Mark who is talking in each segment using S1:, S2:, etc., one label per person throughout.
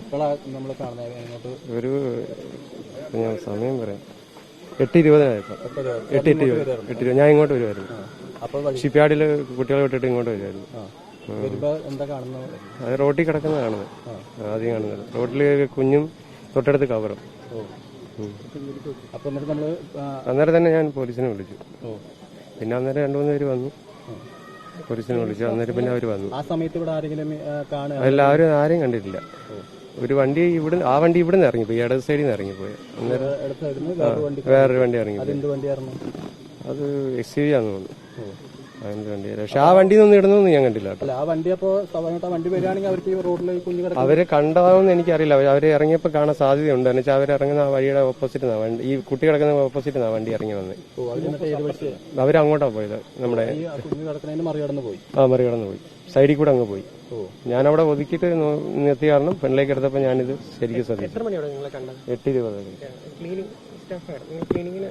S1: എപ്പോഴാ നമ്മൾ കാണുന്നത് ഇങ്ങോട്ട്
S2: ഒരു ഞാൻ സമയം പറയാം. എട്ട് ഇരുപതിനായപ്പോ എട്ട് എട്ട് ഇരുപത്. എട്ട് ഇരുപത്. ഞാൻ ഇങ്ങോട്ട് വരുമായിരുന്നു ഷിപ്പ്യാർഡിൽ കുട്ടികളെ വിട്ടിട്ട് ഇങ്ങോട്ട് വരുമായിരുന്നു അത് റോട്ടിൽ കിടക്കുന്ന കാണുന്നത് ആദ്യം കാണുന്നത്. റോട്ടിൽ കുഞ്ഞും തൊട്ടടുത്ത് കവറും. അന്നേരം തന്നെ ഞാൻ പോലീസിനെ വിളിച്ചു. പിന്നെ അന്നേരം രണ്ടു മൂന്ന് പേര് വന്നു. പോലീസിനെ വിളിച്ചു. അന്നേരം പിന്നെ അവർ വന്നു.
S1: ആ സമയത്ത് ഇവിടെ ആരെങ്കിലും കാണുക?
S2: എല്ലാവരും ആരെയും കണ്ടിട്ടില്ല. ഒരു വണ്ടി ഇവിടെ ആ വണ്ടി ഇവിടെ നിന്ന് ഇറങ്ങിപ്പോയി. ഇടത് സൈഡിൽ നിന്ന് ഇറങ്ങിപ്പോയി. അന്നേരം വേറൊരു വണ്ടി
S1: ഇറങ്ങി
S2: അത് എക്സ് യു ആണെന്ന് തോന്നുന്നു. പക്ഷെ ആ വണ്ടി നിന്ന് ഇടുന്നൊന്നും ഞാൻ കണ്ടില്ല കേട്ടോ.
S1: അല്ല ആ വണ്ടി അപ്പോ സ്വാഭാവികമായിട്ട് ആ വണ്ടി വരികയാണെങ്കിൽ അവർക്ക് ഈ റോഡിൽ കുഞ്ഞു കിടക്കും
S2: അവരെ കണ്ടതാണെന്ന് എനിക്കറിയില്ല. അവർ അവരെ ഇറങ്ങിയപ്പോൾ കാണാൻ സാധ്യതയുണ്ട്. എന്ന് വെച്ചാൽ അവർ ഇറങ്ങുന്ന ആ വഴിയുടെ ഓപ്പോസിറ്റ് വണ്ടി ഈ കുട്ടി കിടക്കുന്ന ഓപ്പോസിറ്റ് വണ്ടി ഇറങ്ങി വന്ന്.
S1: ഓ അവർ എന്നിട്ട് ഏത് വഴി
S2: അങ്ങോട്ടാ പോയത്. നമ്മുടെ
S1: ഈ ആ കുഞ്ഞു കിടക്കുന്നതിന് മറികടന്ന് പോയി.
S2: ആ മറികടന്ന് പോയി. സൈഡിൽ കൂടെ അങ്ങ് പോയി.
S1: ഓ.
S2: ഞാൻ അവിടെ ഒതുക്കിയിട്ട് നോ- നിർത്തിയ കാരണം പെണ്ണിലേക്ക് എടുത്തപ്പോൾ ഞാനിത് ശരിക്കും ശ്രദ്ധിച്ചു. എട്ട് ഇരുപത്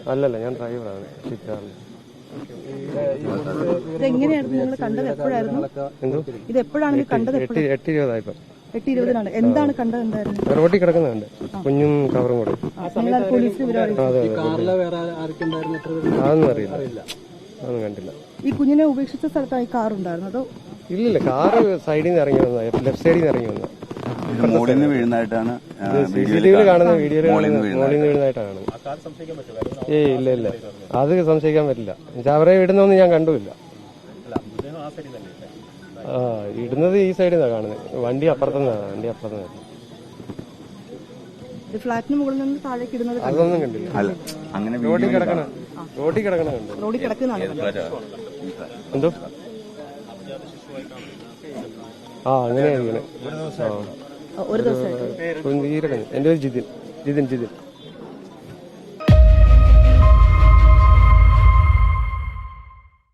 S2: അല്ലല്ല ഞാൻ ഡ്രൈവറാണ്. ഷിപ്പ്യാർഡിൽ
S3: ഇതെങ്ങനെയായിരുന്നു? നിങ്ങൾ കണ്ടത് എപ്പോഴായിരുന്നു? ഇത് എപ്പോഴാണ് കണ്ടത്
S2: എട്ട് എട്ട് ഇരുപതായപ്പം.
S3: എട്ട് ഇരുപതിനാണ്. എന്താണ് കണ്ടത്? എന്തായിരുന്നു?
S2: റോട്ടിൽ കിടക്കുന്നുണ്ട് കുഞ്ഞും കവറും കൂടെ. അതൊന്നും അറിയില്ല. അതൊന്നും കണ്ടില്ല.
S3: ഈ കുഞ്ഞിനെ ഉപേക്ഷിച്ച സ്ഥലത്തായി കാർ ഉണ്ടായിരുന്നു അതോ
S2: ഇല്ലില്ല കാറ് സൈഡിൽ നിന്ന് ഇറങ്ങി വന്ന ലെഫ്റ്റ് സൈഡിൽ നിന്ന് ഇറങ്ങി വന്ന
S4: മോളിൽ നിന്ന് വീഴുന്നതായിട്ടാണ് ആ,
S2: സി
S4: വീഡിയോയിൽ
S2: ടി വിയിൽ കാണുന്ന വീഡിയോയിൽ
S4: മോളിൽ നിന്ന്
S2: കാണുന്ന വീഴുന്നതായിട്ടാണ് ഏയ് ഇല്ല ഇല്ല. അത് സംശയിക്കാൻ പറ്റില്ല. അവരെ വിടുന്നൊന്നും ഞാൻ കണ്ടുമില്ല. ആ ഇടുന്നത് ഈ സൈഡിൽ നിന്നാണ് കാണുന്നത് വണ്ടി അപ്പുറത്തുനിന്നാണ് വണ്ടി അപ്പുറത്തുനിന്നാണ്
S3: ഇത് ഫ്ലാറ്റിന് മുകളിൽ നിന്ന് താഴേക്ക് ഇടുന്നത്.
S2: അതൊന്നും കണ്ടില്ല.
S4: അല്ല അങ്ങനെ
S2: റോട്ടിൽ
S4: വീഡിയോയിൽ
S2: കിടക്കണ റോട്ടിൽ കിടക്കണ കണ്ടു.
S3: റോഡിൽ കിടക്കുന്നതാണ് കണ്ടത്.
S2: എന്തോ? ആ അങ്ങനെയായിരിക്കണേ ആ.
S3: ഒരു
S2: ദിവസം. എന്റെ പേര് ജിതിൻ. ജിതിൻ ജിതിൻ.